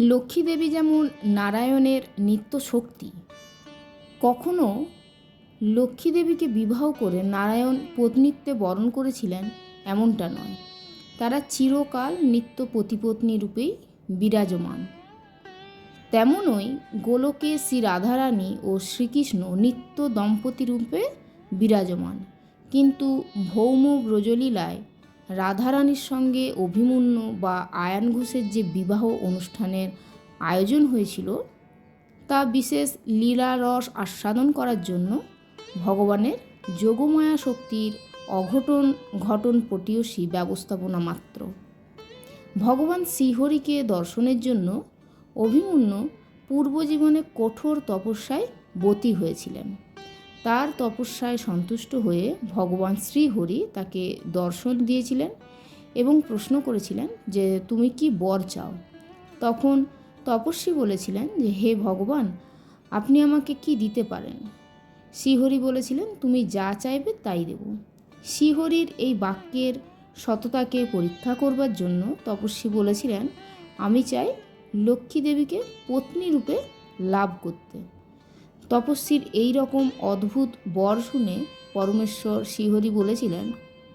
লক্ষ্মী দেবী যেমন নারায়ণের নিত্য শক্তি, কখনো লক্ষ্মী দেবীকে বিবাহ করে নারায়ণ পত্নীত্বে বরণ করেছিলেন এমনটা নয়। তারা চিরকাল নিত্য পতিপত্নী রূপেই বিরাজমান। তেমনই গোলকে শ্রী রাধারানী ও শ্রীকৃষ্ণ নিত্য দম্পতি রূপে বিরাজমান। কিন্তু ভৌম ব্রজলীলায় রাধারানীর সঙ্গে অভিমন্যু বা আয়ান ঘোষের যে বিবাহ অনুষ্ঠানের আয়োজন হয়েছিল, তা বিশেষ লীলারস আস্বাদন করার জন্য ভগবানের যোগমায়া শক্তির অঘটন ঘটন পটীয়সী ব্যবস্থাপনা মাত্র। ভগবান শ্রীহরিকে দর্শনের জন্য অভিমন্যু পূর্বজীবনে কঠোর তপস্যায় বতী হয়েছিলেন। তার তপস্যায় সন্তুষ্ট হয়ে ভগবান শ্রীহরি তাকে দর্শন দিয়েছিলেন এবং প্রশ্ন করেছিলেন যে, তুমি কি বর চাও? তখন তপস্বী বলেছিলেন যে, হে ভগবান, আপনি আমাকে কি দিতে পারেন? শ্রীহরি বলেছিলেন, তুমি যা চাইবে তাই দেব। শ্রীহরির এই বাক্যের সততাকে পরীক্ষা করবার জন্য তপস্বী বলেছিলেন, আমি চাই লক্ষ্মী দেবীকে পত্নী রূপে লাভ করতে। তপস্বীর এই রকম অদ্ভুত বর শুনে পরমেশ্বর শ্রীহরি বলেছিলেন,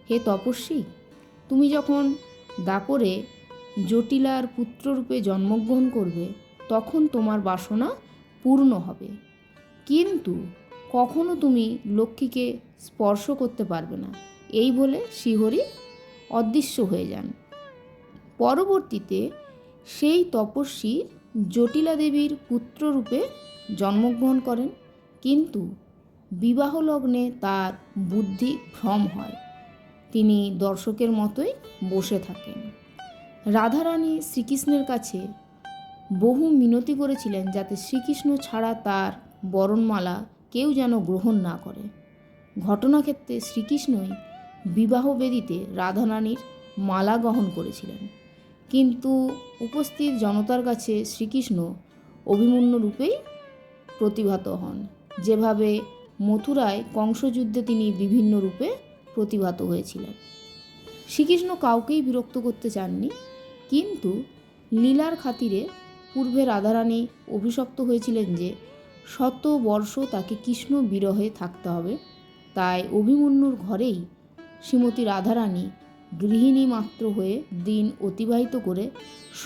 হে তপস্বী, তুমি যখন দাপরে জটিলার পুত্ররূপে জন্মগ্রহণ করবে, তখন তোমার বাসনা পূর্ণ হবে। কিন্তু কখনো তুমি লক্ষ্মীকে স্পর্শ করতে পারবে না এই বলে শ্রীহরি অদৃশ্য হয়ে যান। পরবর্তীতে সেই তপস্বী জটিলা দেবীর পুত্ররূপে জন্মগ্রহণ করেন, কিন্তু বিবাহ লগ্নে তার বুদ্ধি ভ্রম হয়। তিনি দর্শকের মতোই বসে থাকেন। রাধারানী শ্রীকৃষ্ণের কাছে বহু মিনতি করেছিলেন যাতে শ্রীকৃষ্ণ ছাড়া তার বরণমালা কেউ যেন গ্রহণ না করে। ঘটনাক্ষেত্রে শ্রীকৃষ্ণই বিবাহ বেদিতে রাধারানীর মালা গ্রহণ করেছিলেন। কিন্তু উপস্থিত জনতার কাছে শ্রীকৃষ্ণ অভিমন্যু রূপেই প্রতিভাত হন। যেভাবে মথুরায় কংসযুদ্ধে তিনি বিভিন্ন রূপে প্রতিভাত হয়েছিলেন। শ্রীকৃষ্ণ কাউকেই বিরক্ত করতে চাননি, কিন্তু লীলার খাতিরে পূর্বে রাধারানী অভিশপ্ত হয়েছিলেন যে শত বর্ষ তাকে কৃষ্ণ বিরহে থাকতে হবে। তাই অভিমন্যুর ঘরেই শ্রীমতী রাধারানী গৃহিণী মাত্র হয়ে দিন অতিবাহিত করে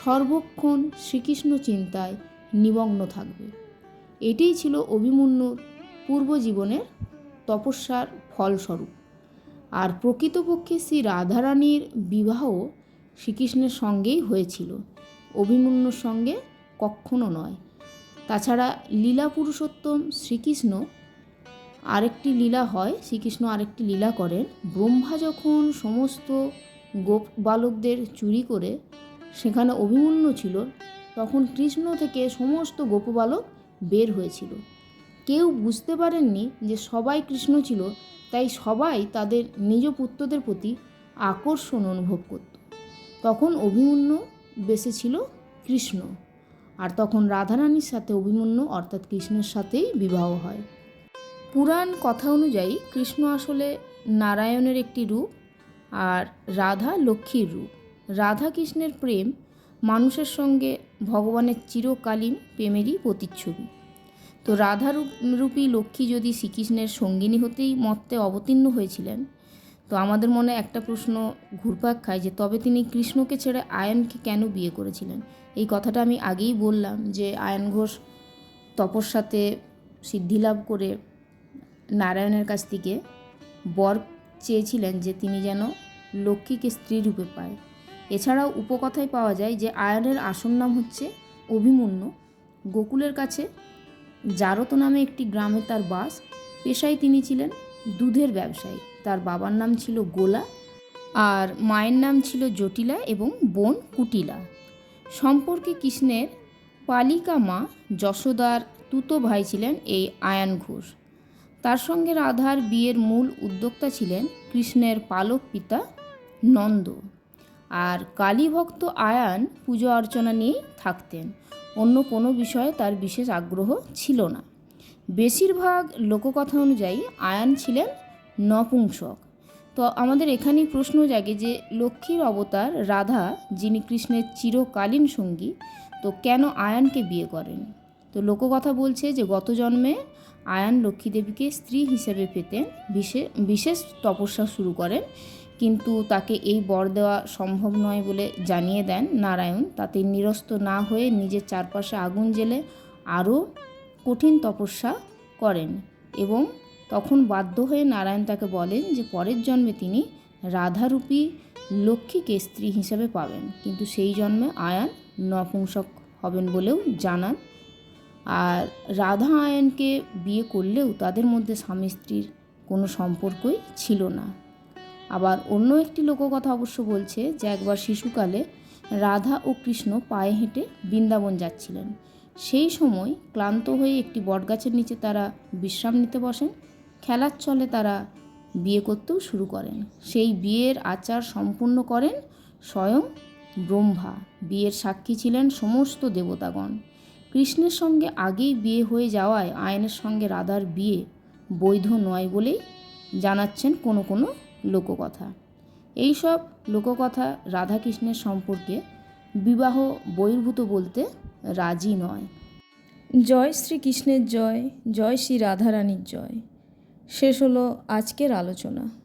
সর্বক্ষণ শ্রীকৃষ্ণ চিন্তায় নিমগ্ন থাকবে। এটাই ছিল অভিমন্যুর পূর্বজীবনের তপস্যার ফলস্বরূপ। আর প্রকৃতপক্ষে শ্রী রাধারানীর বিবাহ শ্রীকৃষ্ণের সঙ্গেই হয়েছিল। অভিমন্যুর সঙ্গে কখনো নয়। তাছাড়া লীলা পুরুষোত্তম শ্রীকৃষ্ণ আরেকটি লীলা হয়, শ্রীকৃষ্ণ আরেকটি লীলা করেন। ব্রহ্মা যখন সমস্ত গোপ বালকদের চুরি করে সেখানে অভিমন্যু ছিল, তখন কৃষ্ণ থেকে সমস্ত গোপবালক বের হয়েছিল। কেউ বুঝতে পারেননি যে সবাই কৃষ্ণ ছিল, তাই সবাই তাদের নিজ পুত্রদের প্রতি আকর্ষণ অনুভব করত। তখন অভিমন্যু বেঁচে ছিল কৃষ্ণ, আর তখন রাধারানীর সাথে অভিমন্যু, অর্থাৎ কৃষ্ণের সাথেই বিবাহ হয়। পুরাণ কথা অনুযায়ী কৃষ্ণ আসলে নারায়ণের একটি রূপ আর রাধা লক্ষ্মীর রূপ। রাধা কৃষ্ণের প্রেম মানুষের সঙ্গে ভগবানের চিরকালীন প্রেমেরই প্রতিচ্ছবি। তো রাধা রূপী লক্ষ্মী যদি শ্রীকৃষ্ণের সঙ্গিনী হতেই মর্তে অবতীর্ণ হয়েছিলেন, তো আমাদের মনে একটা প্রশ্ন ঘুরপাক খায় যে তবে তিনি কৃষ্ণকে ছেড়ে আয়নকে কেন বিয়ে করেছিলেন? এই কথাটা আমি আগেই বললাম যে আয়ন ঘোষ তপস্যাতে সিদ্ধিলাভ করে নারায়ণের কাছ থেকে বর চেয়েছিলেন যে তিনি যেন লক্ষ্মীকে স্ত্রী রূপে পায়। এছাড়াও উপকথায় পাওয়া যায় যে আয়নের আসল নাম হচ্ছে অভিমন্যু। গোকুলের কাছে জারত নামে একটি গ্রামে তার বাস, পেশায় তিনি ছিলেন দুধের ব্যবসায়ী। তার বাবার নাম ছিল গোলা আর মায়ের নাম ছিল জটিলা এবং বোন কুটিলা। সম্পর্কে কৃষ্ণের পালিকা মা যশোদার তুতো ভাই ছিলেন এই আয়ান ঘোষ তার সঙ্গে রাধার বিয়ের মূল উদ্যোক্তা ছিলেন কৃষ্ণের পালক পিতা নন্দ। আর কালীভক্ত আয়ান পুজো অর্চনা নিয়েই থাকতেন। অন্য কোনো বিষয়ে তার বিশেষ আগ্রহ ছিল না। বেশিরভাগ লোককথা অনুযায়ী আয়ান ছিলেন নপুংসক। তো আমাদের এখানেই প্রশ্ন জাগে যে, লক্ষ্মীর অবতার রাধা, যিনি কৃষ্ণের চিরকালীন সঙ্গী, তো কেন আয়ানকে বিয়ে করেন? তো লোককথা বলছে যে, গত জন্মে আয়ান লক্ষ্মী দেবীকে স্ত্রী হিসেবে পেতেন বিশেষ বিশেষ তপস্যা শুরু করেন। কিন্তু তাকে এই বর দেওয়া সম্ভব নয় বলে জানিয়ে দেন নারায়ণ। তাতে নিরস্ত না হয়ে নিজের চারপাশে আগুন জেলে আরও কঠিন তপস্যা করেন এবং তখন বাধ্য হয়ে নারায়ণ তাকে বলেন যে পরের জন্মে তিনি রাধারূপী লক্ষ্মীকে স্ত্রী হিসেবে পাবেন। কিন্তু সেই জন্মে আয়ান নপুংসক হবেন বলেও জানান আর রাধা আয়নকে বিয়ে করলেও তাদের মধ্যে স্বামী স্ত্রীর কোনো সম্পর্কই ছিল না। আবার অন্য একটি লোককথা অবশ্য বলছে যে একবার শিশুকালে রাধা ও কৃষ্ণ পায়ে হেঁটে বৃন্দাবন যাচ্ছিলেন। সেই সময় ক্লান্ত হয়ে একটি বটগাছের নিচে তারা বিশ্রাম নিতে বসেন। খেলার ছলে তারা বিয়ে করতেও শুরু করেন। সেই বিয়ের আচার সম্পূর্ণ করেন স্বয়ং ব্রহ্মা। বিয়ের সাক্ষী ছিলেন সমস্ত দেবতাগণ। কৃষ্ণের সঙ্গে আগেই বিয়ে হয়ে যাওয়ায় আয়নের সঙ্গে রাধার বিয়ে বৈধ নয় বলেই জানাচ্ছেন কোনো কোনো লোককথা। এইসব লোককথা রাধাকৃষ্ণের সম্পর্কে বিবাহ বহির্ভূত বলতে রাজি নয়। জয় শ্রীকৃষ্ণের জয় জয় শ্রী রাধারানীর জয়। শেষ হলো আজকের আলোচনা।